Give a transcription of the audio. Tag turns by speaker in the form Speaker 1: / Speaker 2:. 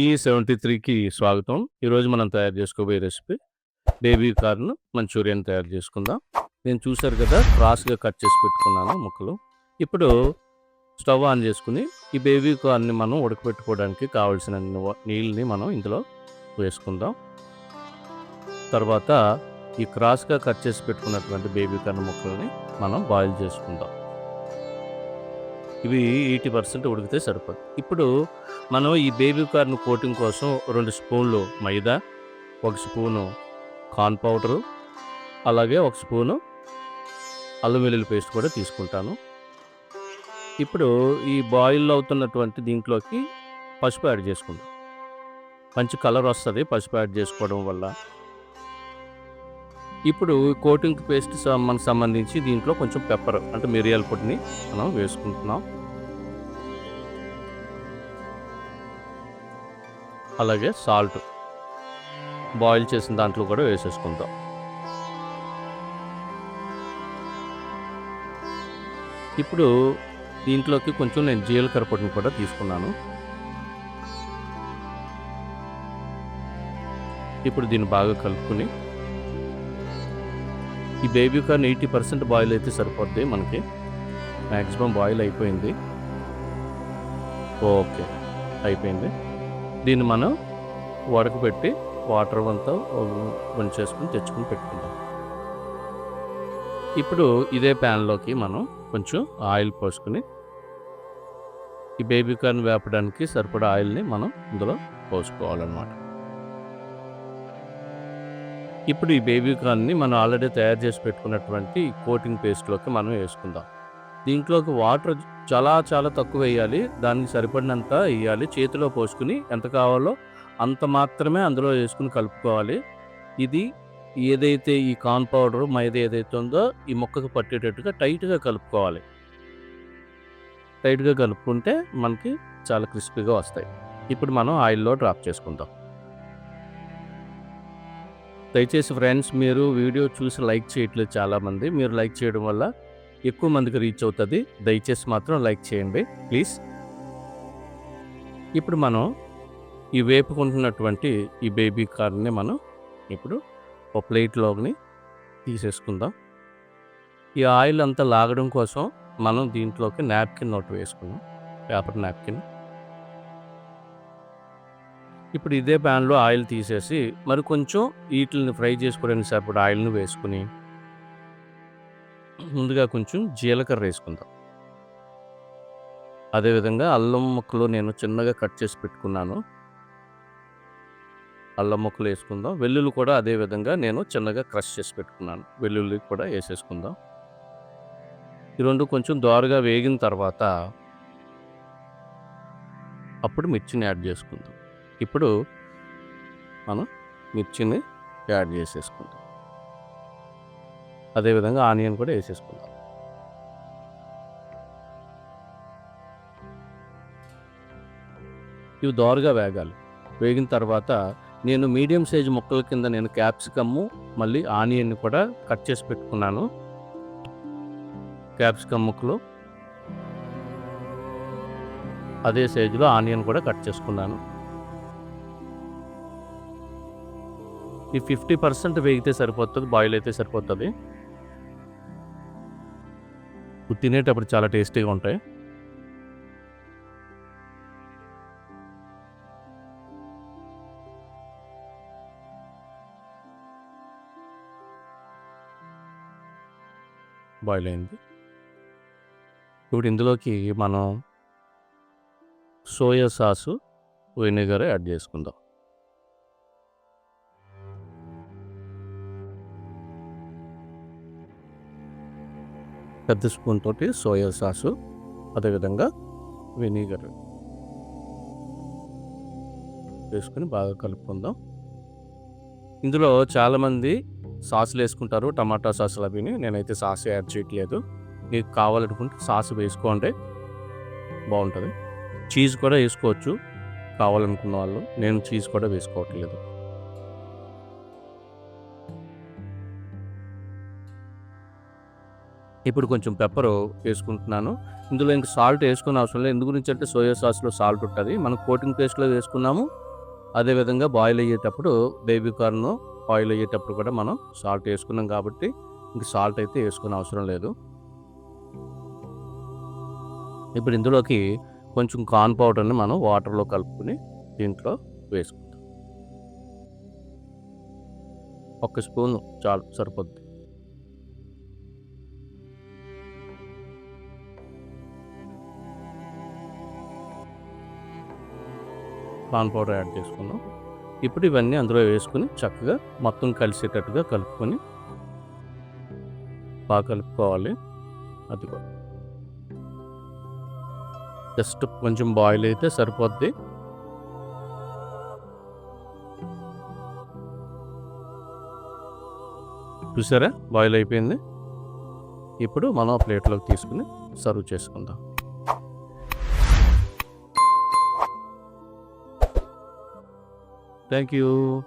Speaker 1: ఈ సెవెంటీ త్రీకి స్వాగతం. ఈరోజు మనం తయారు చేసుకోబోయే రెసిపీ బేబీ కార్న్ మంచూరియన్ తయారు చేసుకుందాం. నేను చూశారు కదా క్రాస్గా కట్ చేసి పెట్టుకున్నాను ముక్కలు. ఇప్పుడు స్టవ్ ఆన్ చేసుకుని ఈ బేబీ కార్న్ని మనం ఉడకబెట్టుకోవడానికి కావాల్సిన నీళ్ళని మనం ఇందులో వేసుకుందాం. తర్వాత ఈ క్రాస్గా కట్ చేసి పెట్టుకున్నటువంటి బేబీ కార్న్ ముక్కల్ని మనం బాయిల్ చేసుకుందాం. ఇవి ఎయిటీ పర్సెంట్ ఉడికితే సరిపోతుంది ఇప్పుడు మనం ఈ బేబీ కార్న్ కోటింగ్ కోసం రెండు స్పూన్లు మైదా ఒక స్పూను కార్న్ పౌడరు అలాగే ఒక స్పూను అల్లం వెల్లుల్లి పేస్ట్ కూడా తీసుకుంటాను. ఇప్పుడు ఈ బాయిల్ అవుతున్నటువంటి దీంట్లోకి పసుపు యాడ్ చేసుకుంటాం మంచి కలర్ వస్తుంది పసుపు యాడ్ చేసుకోవడం వల్ల. ఇప్పుడు కోటింగ్ పేస్ట్ మనకు సంబంధించి దీంట్లో కొంచెం పెప్పర్ అంటే మిరియాల పొడిని మనం వేసుకుంటున్నాం. అలాగే సాల్ట్ బాయిల్ చేసిన దాంట్లో కూడా వేసేసుకుందాం. ఇప్పుడు దీంట్లోకి కొంచెం నేను జీలకర్ర పొడిని కూడా తీసుకున్నాను. ఇప్పుడు దీన్ని బాగా కలుపుకుని ఈ baby corn eighty percent boil అయితే సరిపోద్ది మనకి. మ్యాక్సిమం బాయిల్ అయిపోయింది. ఓకే అయిపోయింది. దీన్ని మనం ఉడకబెట్టి వాటర్ అంతా వంచేసుకుని తెచ్చుకుని పెట్టుకుందాం. ఇప్పుడు ఇదే ప్యాన్లోకి మనం కొంచెం ఆయిల్ పోసుకుని ఈ బేబీ కార్న్ వేపడానికి సరిపడా ఆయిల్ని మనం ఇందులో పోసుకోవాలన్నమాట. ఇప్పుడు ఈ బేబీ కార్న్ని మనం ఆల్రెడీ తయారు చేసి పెట్టుకున్నటువంటి కోటింగ్ పేస్ట్లోకి మనం వేసుకుందాం. దీంట్లోకి వాటర్ చాలా చాలా తక్కువ వేయాలి. దానికి సరిపడినంత వేయాలి. చేతిలో పోసుకుని ఎంత కావాలో అంత మాత్రమే అందులో వేసుకుని కలుపుకోవాలి. ఇది ఏదైతే ఈ కార్న్ పౌడర్ మైద ఏదైతే ఉందో ఈ మొక్కకు పట్టేటట్టుగా టైట్గా కలుపుకోవాలి. టైట్గా కలుపుకుంటే మనకి చాలా క్రిస్పీగా వస్తాయి. ఇప్పుడు మనం ఆయిల్లో డ్రాప్ చేసుకుందాం. దయచేసి ఫ్రెండ్స్ మీరు వీడియో చూసి లైక్ చేయట్లేదు చాలామంది. మీరు లైక్ చేయడం వల్ల ఎక్కువ మందికి రీచ్ అవుతుంది. దయచేసి మాత్రం లైక్ చేయండి ప్లీజ్. ఇప్పుడు మనం ఈ వేపుకుంటున్నటువంటి ఈ బేబీ కార్న్ని మనం ఇప్పుడు ఒక ప్లేట్లోని తీసేసుకుందాం. ఈ ఆయిల్ అంతా లాగడం కోసం మనం దీంట్లోకి నాప్కిన్ ఒకటి వేసుకున్నాం పేపర్ నాప్కిన్. ఇప్పుడు ఇదే ప్యాన్లో ఆయిల్ తీసేసి మరి కొంచెం వీటిని ఫ్రై చేసుకోవడానికి సరిపడా ఆయిల్ని వేసుకుని ముందుగా కొంచెం జీలకర్ర వేసుకుందాం. అదేవిధంగా అల్లం ముక్కలు నేను చిన్నగా కట్ చేసి పెట్టుకున్నాను. అల్లం ముక్కలు వేసుకుందాం. వెల్లుల్లి కూడా అదే విధంగా నేను చిన్నగా క్రష్ చేసి పెట్టుకున్నాను. వెల్లుల్లి కూడా వేసేసుకుందాం. ఈ రెండు కొంచెం దోరగా వేగిన తర్వాత అప్పుడు మిర్చిని యాడ్ చేసుకుందాం. ఇప్పుడు మనం మిర్చిని యాడ్ చేసేసుకుంటాం అదేవిధంగా ఆనియన్ కూడా వేసేసుకుందాం. ఇవి దోరగా వేగాలి. వేగిన తర్వాత నేను మీడియం సైజ్ ముక్కల కింద నేను క్యాప్సికమ్ము మళ్ళీ ఆనియన్ని కూడా కట్ చేసి పెట్టుకున్నాను. క్యాప్సికమ్ ముక్కలు అదే సైజులో ఆనియన్ కూడా కట్ చేసుకున్నాను. ఈ ఫిఫ్టీ పర్సెంట్ వేగితే సరిపోతుంది బాయిల్ అయితే సరిపోతుంది. తినేటప్పుడు చాలా టేస్టీగా ఉంటాయి. బాయిల్ అయింది. ఇప్పుడు ఇందులోకి మనం సోయా సాసు వెనిగర్ యాడ్ చేసుకుందాం. పెద్ద స్పూన్ తోటి సోయా సాసు అదేవిధంగా వెనిగర్ వేసుకొని బాగా కలుపుకుందాం. ఇందులో చాలామంది సాసులు వేసుకుంటారు టమాటా సాసులు అవిని నేనైతే సాస్ యాడ్ చేయట్లేదు. మీకు కావాలనుకుంటే సాస్ వేసుకోండి బాగుంటుంది. చీజ్ కూడా వేసుకోవచ్చు కావాలనుకున్న వాళ్ళు. నేను చీజ్ కూడా వేసుకోవట్లేదు. ఇప్పుడు కొంచెం పెప్పర్ వేసుకుంటున్నాను. ఇందులో ఇంక సాల్ట్ వేసుకునే అవసరం లేదు. ఎందు గురించి అంటే సోయా సాస్లో సాల్ట్ ఉంటుంది. మనం కోటింగ్ పేస్ట్లో వేసుకున్నాము. అదేవిధంగా బాయిల్ అయ్యేటప్పుడు బేబీ కార్న్ బాయిల్ అయ్యేటప్పుడు కూడా మనం సాల్ట్ వేసుకున్నాం కాబట్టి ఇంక సాల్ట్ అయితే వేసుకునే అవసరం లేదు. ఇప్పుడు ఇందులోకి కొంచెం కార్న్ పౌడర్ని మనం వాటర్లో కలుపుకొని దీంట్లో వేసుకుంటాం ఒక స్పూన్ చాలు సరిపోద్ది. కార్న్ పౌడర్ యాడ్ చేసుకుందాం ఇప్పుడు ఇవన్నీ అందులో వేసుకుని చక్కగా మొత్తం కలిసేటట్టుగా కలుపుకొని బాగా కలుపుకోవాలి. అది జస్ట్ కొంచెం బాయిల్ అయితే సరిపోద్ది. చూసారా? బాయిల్ అయిపోయింది. ఇప్పుడు మనం ఆ ప్లేట్లోకి తీసుకుని సర్వ్ చేసుకుందాం. Thank you.